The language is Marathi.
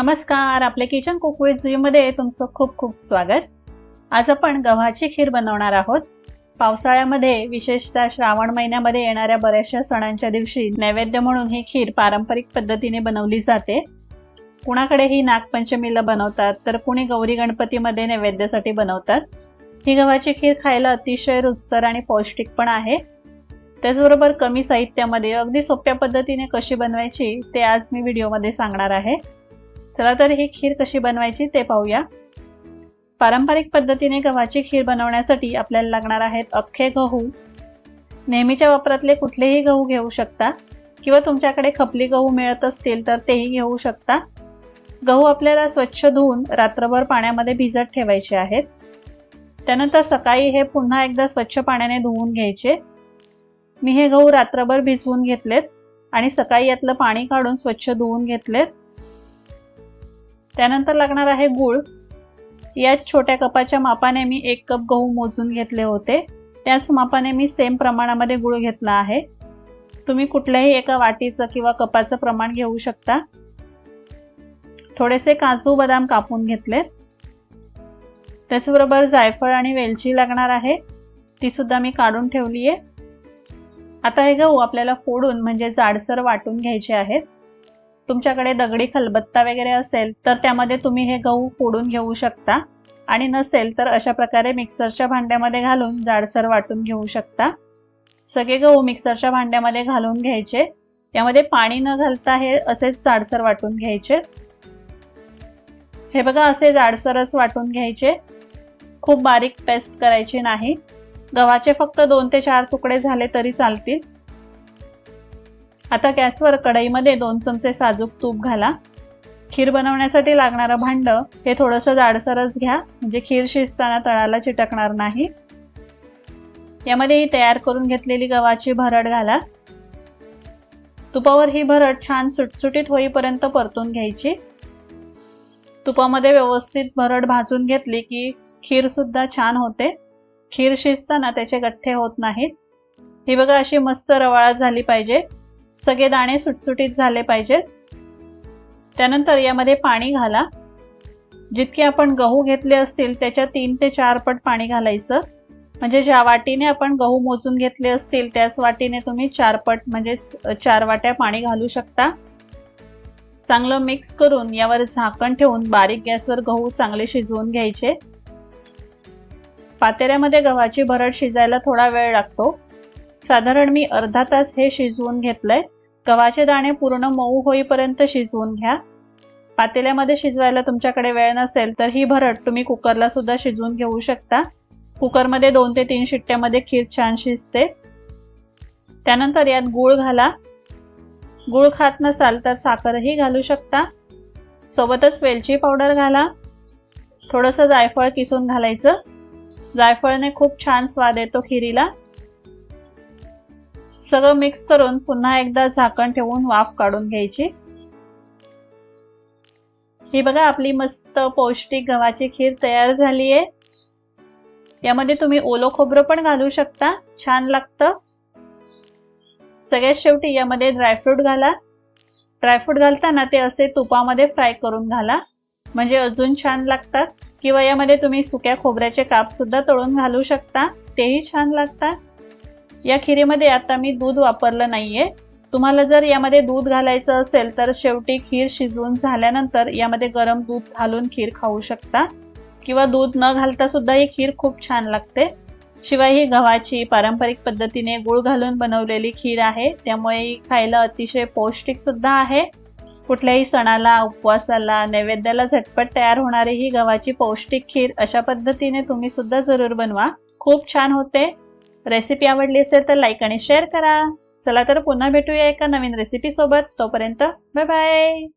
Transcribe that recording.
नमस्कार आपल्या किचन कुकमध्ये तुमचं खूप खूप स्वागत. आज आपण गव्हाची खीर बनवणार आहोत. पावसाळ्यामध्ये विशेषतः श्रावण महिन्यामध्ये येणाऱ्या बऱ्याचशा सणांच्या दिवशी नैवेद्य म्हणून ही खीर पारंपरिक पद्धतीने बनवली जाते. कुणाकडे ही नागपंचमीला बनवतात तर कुणी गौरी गणपतीमध्ये नैवेद्यासाठी बनवतात. ही गव्हाची खीर खायला अतिशय रुचकर आणि पौष्टिक पण आहे. त्याचबरोबर कमी साहित्यामध्ये अगदी सोप्या पद्धतीने कशी बनवायची ते आज मी व्हिडिओमध्ये सांगणार आहे. चला तर ही खीर कशी बनवायची ते पाहूया. पारंपरिक पद्धतीने गव्हाची खीर बनवण्यासाठी आपल्याला लागणार आहेत अख्खे गहू. नेहमीच्या वापरातले कुठलेही गहू घेऊ शकता किंवा तुमच्याकडे खपली गहू मिळत असतील तर तेही घेऊ शकता. गहू आपल्याला स्वच्छ धुवून रात्रभर पाण्यामध्ये भिजत ठेवायचे आहेत. त्यानंतर सकाळी हे पुन्हा एकदा स्वच्छ पाण्याने धुवून घ्यायचे. मी हे गहू रात्रभर भिजवून घेतलेत आणि सकाळी यातलं पाणी काढून स्वच्छ धुवून घेतलेत. त्यानंतर लागणार आहे गूळ. याच छोट्या कपाच्या मापाने मी एक कप गहू मोजून घेतले होते. त्याच मापाने मी सेम प्रमाणामध्ये गूळ घेतला आहे. तुम्ही कुठल्याही एका वाटीचं किंवा कपाचं प्रमाण घेऊ शकता. थोडेसे काजू बदाम कापून घेतले. त्याचबरोबर जायफळ आणि वेलची लागणार आहे. ती सुद्धा मी काढून ठेवली आहे आता हे गहू आपल्याला फोडून म्हणजे जाडसर वाटून घ्यायचे आहेत. तुमच्याकडे दगडी खलबत्ता वगैरे असेल तर त्यामध्ये तुम्ही हे गहू फोडून घेऊ शकता. आणि नसेल तर अशा प्रकारे मिक्सरच्या भांड्यामध्ये घालून जाडसर वाटून घेऊ शकता. सगळे गहू मिक्सरच्या भांड्यामध्ये घालून घ्यायचे. त्यामध्ये पाणी न घालता हे असेच जाडसर वाटून घ्यायचे. हे बघा असे जाडसरच वाटून घ्यायचे. खूप बारीक पेस्ट करायची नाही. गव्हाचे फक्त दोन ते चार तुकडे झाले तरी चालतील. आता गॅसवर कढईमध्ये दोन चमचे साजूक तूप घाला. खीर बनवण्यासाठी लागणारं भांड हे थोडंसं जाडसरच घ्या म्हणजे खीर शिजताना तळाला चिटकणार नाही. यामध्ये ही तयार करून घेतलेली गव्हाची भरड घाला. तुपावर ही भरड छान सुटसुटीत होईपर्यंत परतून घ्यायची. तुपामध्ये व्यवस्थित भरड भाजून घेतली की खीर सुद्धा छान होते. खीर शिजताना त्याचे गठ्ठे होत नाहीत. ही बघा अशी मस्त रवाळा झाली पाहिजे. सगळे दाणे सुटसुटीत झाले पाहिजेत. त्यानंतर यामध्ये पाणी घाला. जितके आपण गहू घेतले असतील त्याच्या तीन ते चार पट पाणी घालायचं. म्हणजे ज्या वाटीने आपण गहू मोजून घेतले असतील त्याच वाटीने तुम्ही चार पट म्हणजे चार वाट्या पाणी घालू शकता. चांगलं मिक्स करून यावर झाकण ठेवून बारीक गॅसवर गहू चांगले शिजवून घ्यायचे. पातेऱ्यामध्ये गव्हाची भरड शिजायला थोडा वेळ लागतो. साधारण मी अर्धा तास हे शिजवून घेतलंय. गव्हाचे दाणे पूर्ण मऊ होईपर्यंत शिजवून घ्या. पातेल्यामध्ये शिजवायला तुमच्याकडे वेळ नसेल तर ही भरड तुम्ही कुकरला सुद्धा शिजवून घेऊ शकता. कुकरमध्ये दोन ते तीन शिट्ट्यामध्ये खीर छान शिजते. त्यानंतर यात गूळ घाला. गूळ खात नसाल तर साखरही घालू शकता. सोबतच वेलची पावडर घाला. थोडंसं जायफळ किसून घालायचं. जायफळने खूप छान स्वाद येतो खिरीला. सगळं मिक्स करून पुन्हा एकदा झाकण ठेवून वाफ काढून घ्यायची. ही बघा आपली मस्त पौष्टिक गव्हाची खीर तयार झाली आहे यामध्ये तुम्ही ओलो खोबरं पण घालू शकता छान लागतं. सगळ्यात शेवटी यामध्ये ड्रायफ्रूट घाला. ड्रायफ्रूट घालताना ते असे तुपामध्ये फ्राय करून घाला. म्हणजे अजून छान लागतात. किंवा यामध्ये तुम्ही सुक्या खोबऱ्याचे काप सुद्धा तळून घालू शकता. तेही छान लागतात. या खिरीमध्ये आता मी दूध वापरलं नाहीये. तुम्हाला जर यामध्ये दूध घालायचं असेल तर शेवटी खीर शिजवून झाल्यानंतर यामध्ये गरम दूध घालून खीर खाऊ शकता. किंवा दूध न घालता सुद्धा ही खीर खूप छान लागते. शिवाय ही गव्हाची पारंपरिक पद्धतीने गुळ घालून बनवलेली खीर आहे. त्यामुळे ही खायला अतिशय पौष्टिक सुद्धा आहे. कुठल्याही सणाला उपवासाला नैवेद्याला झटपट तयार होणारी ही गव्हाची पौष्टिक खीर अशा पद्धतीने तुम्ही सुद्धा जरूर बनवा. खूप छान होते. रेसिपी आवडली असेल तर लाईक आणि शेअर करा. चला तर पुन्हा भेटूया एका नवीन रेसिपीसोबत तोपर्यंत बाय बाय